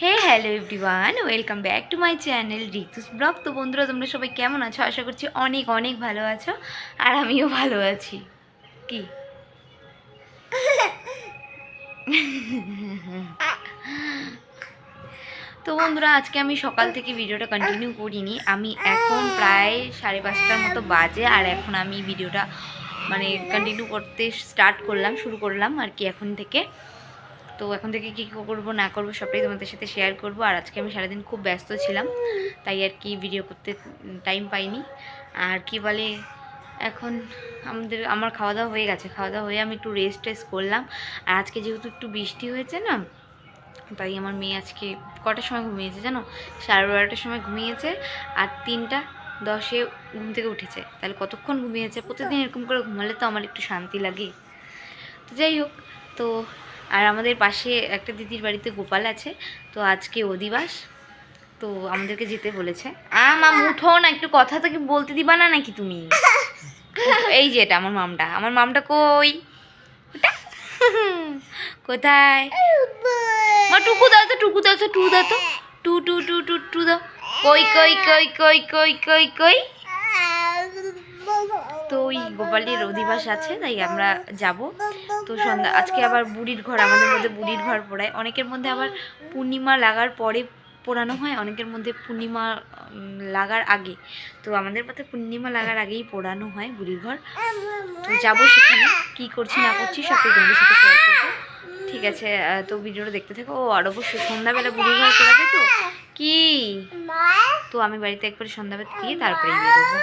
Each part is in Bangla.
Hey hello everyone welcome back to my channel Ritu's blog তো বন্ধুরা, তোমরা সবাই কেমন আছো? আশা করছি অনেক অনেক ভালো আছো, আর আমিও ভালো আছি। কি? তো বন্ধুরা, আজকে আমি সকাল থেকে ভিডিওটা কন্টিনিউ করিনি। আমি এখন প্রায় সাড়ে পাঁচটার মতো বাজে, আর এখন আমি ভিডিওটা মানে কন্টিনিউ করতে স্টার্ট করলাম, শুরু করলাম আর কি এখন থেকে। তো এখন থেকে কী কী করব, না করব, সবটাই তোমাদের সাথে শেয়ার করব। আর আজকে আমি সারাদিন খুব ব্যস্ত ছিলাম, তাই আর কি ভিডিও করতে টাইম পাইনি। আর কি বলে, এখন আমাদের, আমার খাওয়া দাওয়া হয়ে গেছে। খাওয়া দাওয়া হয়ে আমি একটু রেস্ট টেস্ট করলাম। আর আজকে যেহেতু একটু বৃষ্টি হয়েছে না, তাই আমার মেয়ে আজকে কটার সময় ঘুমিয়েছে জানো? সাড়ে বারোটার সময় ঘুমিয়েছে আর তিনটা দশে ঘুম থেকে উঠেছে। তাহলে কতক্ষণ ঘুমিয়েছে? প্রতিদিন এরকম করে ঘুমালে তো আমার একটু শান্তি লাগে। তো যাই হোক, তো আর আমাদের পাশে একটা দিদির বাড়িতে গোপাল আছে, তো আজকে অধিবাস তো আমাদেরকে যেতে বলেছে। আ, মা, উঠো না, একটু কথা তো কি বলতে দিবা না নাকি তুমি? এই যে এটা আমার মামটা আমার মামটা কই? কোথায়? মা, টুকু দাও তো, টুকু দাও তো টু দাও তো। টু টু টু টু টু দাও। কই কই কই কই কই কই কই? তো ওই গোপালের অধিবাস আছে তাই আমরা যাব। তো সন্ধ্যা আজকে আবার বুড়ির ঘর আমাদের মধ্যে বুড়ির ঘর পড়ায়। অনেকের মধ্যে আবার পূর্ণিমা লাগার পরে পোড়ানো হয় অনেকের মধ্যে পূর্ণিমা লাগার আগে। তো আমাদের পথে পূর্ণিমা লাগার আগেই পোড়ানো হয় বুড়ির ঘর। তো যাব সেখানে কি করছি না করছি সবটাই তোমাদের সাথে শেয়ার করব। ঠিক আছে তো ভিডিওটা দেখতে থাকো। ও আর অবশ্যই সন্ধ্যাবেলা বুড়ির ঘর পোড়াবে তো? কি? তো আমি বাড়িতে একবার সন্ধ্যাবেলা দিয়ে তারপরেই বেরোবো।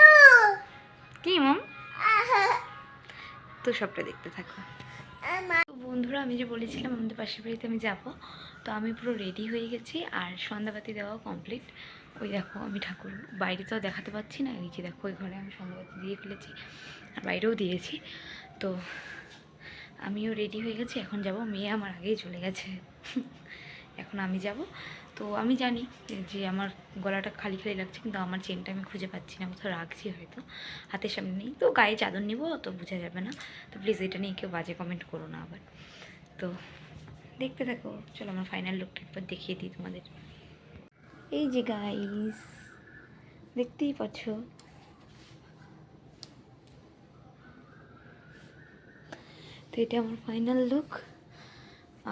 কি মাম? তো সবটা দেখতে থাকো। বন্ধুরা, আমি যে বলেছিলাম আমাদের পাশের বাড়িতে আমি যাব, তো আমি পুরো রেডি হয়ে গেছি আর সন্ধ্যাবাতি দেওয়া কমপ্লিট ওই দেখো, আমি ঠাকুর বাইরে তো দেখাতে পাচ্ছি না, এই যে দেখো, ওই ঘরে আমি সন্ধ্যাবাতি দিয়ে ফেলেছি আর বাইরেও দিয়েছি। তো আমিও রেডি হয়ে গেছি, এখন যাব, মেয়ে আমার আগেই চলে গেছে। এখন আমি যাব। তো আমি জানি যে আমার গলাটা খালি খালি লাগছে, কিন্তু আমার চেনটা আমি খুঁজে পাচ্ছি না, কোথাও রাখছি হয়তো, হাতের সামনে নেই। তো গায়ে চাদর নিব, তো বোঝা যাবে না। তো প্লিজ এটা নিয়ে কেউ বাজে কমেন্ট করো না আবার। তো দেখতে থাকো, চলো আমার ফাইনাল লুকটা একবার দেখিয়ে দিই তোমাদের। এই যে গাইস দেখতেই পাচ্ছ? তো এটা আমার ফাইনাল লুক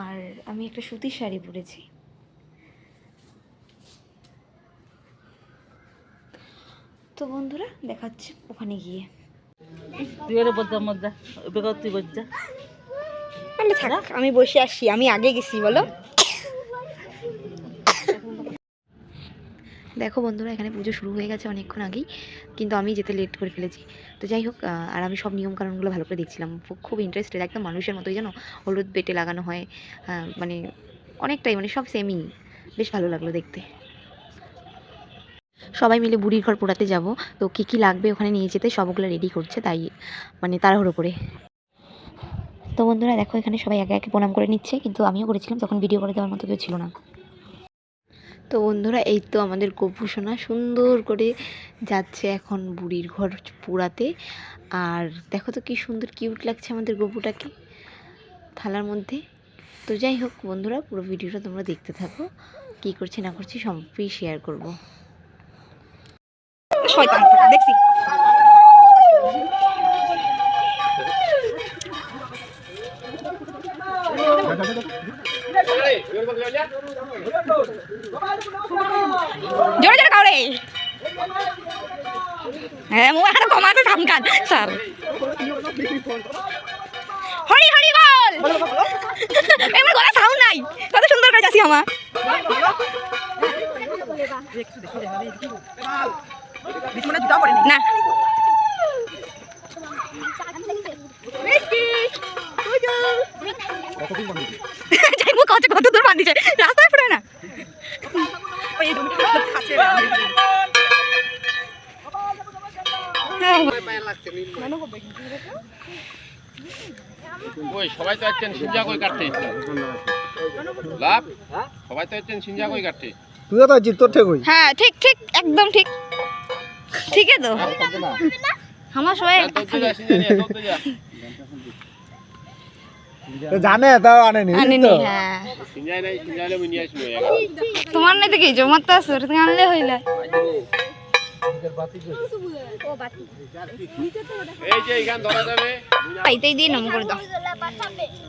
আর আমি একটা সুতির শাড়ি পরেছি। তো বন্ধুরা দেখাচ্ছে ওখানে গিয়ে। তুই এর বজ্জা মজ্জা বেকার তুই বজ্জা তাহলে থাক আমি বসে আসি আমি আগে গেছি বলো। দেখো বন্ধুরা এখানে পুজো শুরু হয়ে গেছে অনেকক্ষণ আগেই কিন্তু আমি যেতে লেট করে ফেলেছি। তো যাই হোক আর আমি সব নিয়মকানুনগুলো ভালো করে দেখছিলাম। খুব ইন্টারেস্টেড একদম মানুষের মতোই জানো হলুদ বেটে লাগানো হয় মানে অনেকটাই মানে সব সেমই বেশ ভালো লাগল দেখতে। সবাই মিলে বুড়ির ঘর পোড়াতে যাব। তো কী কী লাগবে ওখানে নিয়ে যেতে সবগুলো রেডি করছে, তাই মানে তাড়াহুড়ো করে। তো বন্ধুরা দেখো, এখানে সবাই একে একে প্রণাম করে নিচ্ছে, কিন্তু আমিও করেছিলাম, তখন ভিডিও করে দেওয়ার মতো কেউ ছিল না। তো বন্ধুরা, এই তো আমাদের গপু সোনা সুন্দর করে যাচ্ছে এখন বুড়ির ঘর পোড়াতে। আর দেখো তো কি সুন্দর কিউট লাগছে আমাদের গপুটাকে থালার মধ্যে। তো যাই হোক বন্ধুরা, পুরো ভিডিওটা তোমরা দেখতে থাকো। কি করছি না করছি সবই শেয়ার করব। শয়তান দেখছি। জোরে জোরে কাউরে। হ্যাঁ মো আর কমাতে সামকান স্যার। হরি হরি বল। এবার গলা সাউন্ড নাই। কত সুন্দর করে যাচ্ছি আমার না। কত দূর বান্ধিছে রাস্তায় না? ওই সবাই তো আসছেন সিঞ্জা কই কাটতে? লাভ? সবাই তো আসছেন সিঞ্জা কই কাটতে? তুইও তো আছিস তোর ঠিক হ্যাঁ ঠিক ঠিক একদম ঠিক। ঠিক আছে তো? আমার সবাই জানে তাও আনেনি? হ্যাঁ। তোমার নাই দেখি জমার তো আসো তুমি আনলে হইলে এই যে এখান ধরা যাবে। তাইতেই দিয়ে নম করে দাও।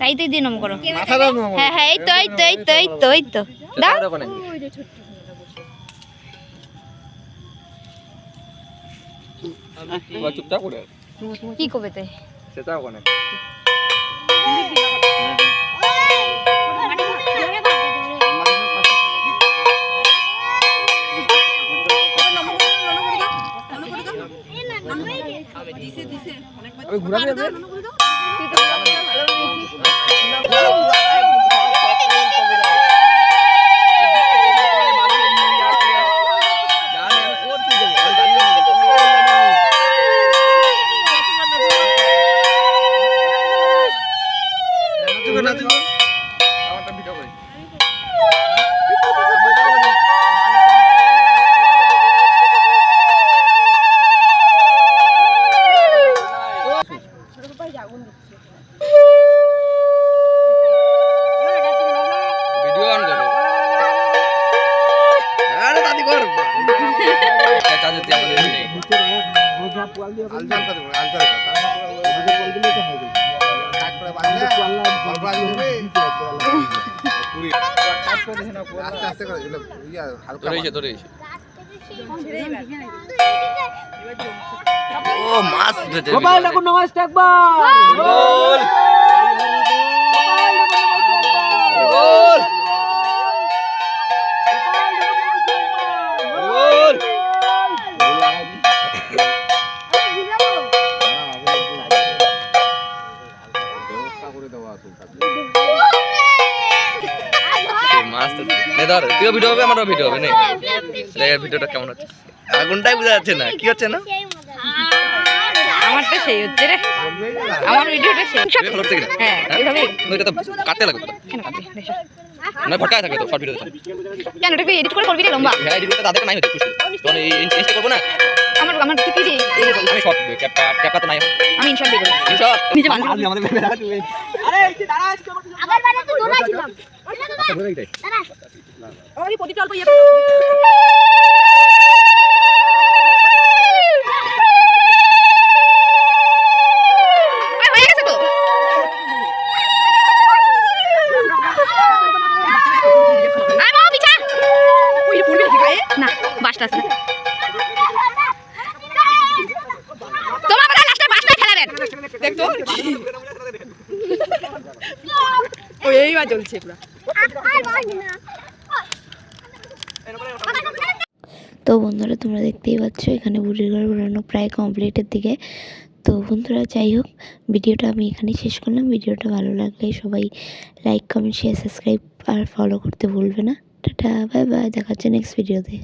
তাইতেই দিয়ে নম করো। মাথা দাও হ্যাঁ হ্যাঁ এই তো এই তো এই তো এই তো এই তো। দাও। চুপচাপ করে কি করবে তাই সেটা ওখানে অন করো আরে দাদি কর। চাচা যদি আমাদের নেই ও মাছ গোপাল ঠাকুর নমস্তে একবার। গোল গোল গোল নে ধর তুইও ভিডিও হবে আমারও ভিডিও হবে নে। ভিডিওটা কেমন হচ্ছে? আগুনটাই বোঝা যাচ্ছে না কি হচ্ছে না? আমারটা সেই হচ্ছে রে। আমার ভিডিওটা সেই। হচ্ছে কিনা? হ্যাঁ এইভাবে কাটতে লাগবে কাটবে? দেখো না ভটকায় থাকে তো শর্ট ভিডিও কেন এডিট করে করবি রে লম্বা? হ্যাঁ ভিডিওটা তাদেরকে নাই হচ্ছে তখন এই ইনস্টা করব না? আমার আমার তুই কি দিয়ে আমি শর্ট ক্যাপটা ক্যাপটা তো নাই আমি ইনশট আমাদের হয়ে পিছা। না বাসটা আছে তোমার কথা লাস্টে বাসটা খেলাবেন। দেখতো ও এইবার চলছে পুরো। তো বন্ধুরা, তোমরা দেখতেই পাচ্ছ, এখানে বুড়ির ঘর বানানো প্রায় কমপ্লিটের দিকে। তো বন্ধুরা, যাই হোক, ভিডিওটা আমি এখানেই শেষ করলাম। ভিডিওটা ভালো লাগলে সবাই লাইক কমেন্ট শেয়ার সাবস্ক্রাইব আর ফলো করতে ভুলবে না। টাটা বাই বাই দেখা হচ্ছে নেক্সট ভিডিওতে